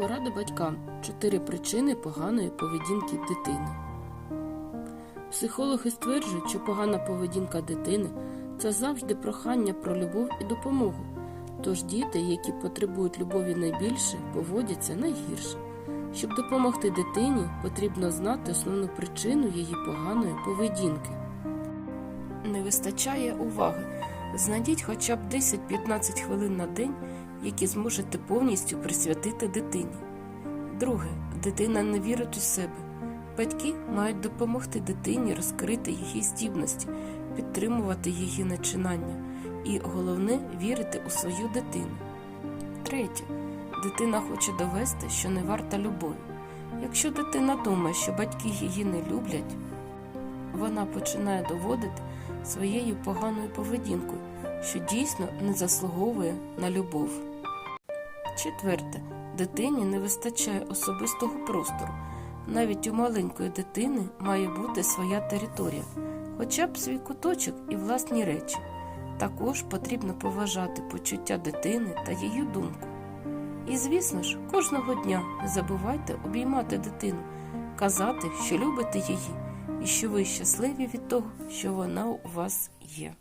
порада батькам. Чотири причини поганої поведінки дитини. Психологи стверджують, що погана поведінка дитини це завжди прохання про любов і допомогу. Тож діти, які потребують любові найбільше, поводяться найгірше. Щоб допомогти дитині, потрібно знати основну причину її поганої поведінки. Не вистачає уваги. Знайдіть хоча б 10-15 хвилин на день, які зможете повністю присвятити дитині. Друге, дитина не вірить у себе. Батьки мають допомогти дитині розкрити її здібності, підтримувати її начинання і, головне, вірити у свою дитину. Третє, дитина хоче довести, що не варта любові. Якщо дитина думає, що батьки її не люблять, вона починає доводити своєю поганою поведінкою, що дійсно не заслуговує на любов. Четверте, дитині не вистачає особистого простору. Навіть у маленької дитини має бути своя територія, хоча б свій куточок і власні речі. Також потрібно поважати почуття дитини та її думку. І, звісно ж, кожного дня не забувайте обіймати дитину, казати, що любите її і що ви щасливі від того, що вона у вас є.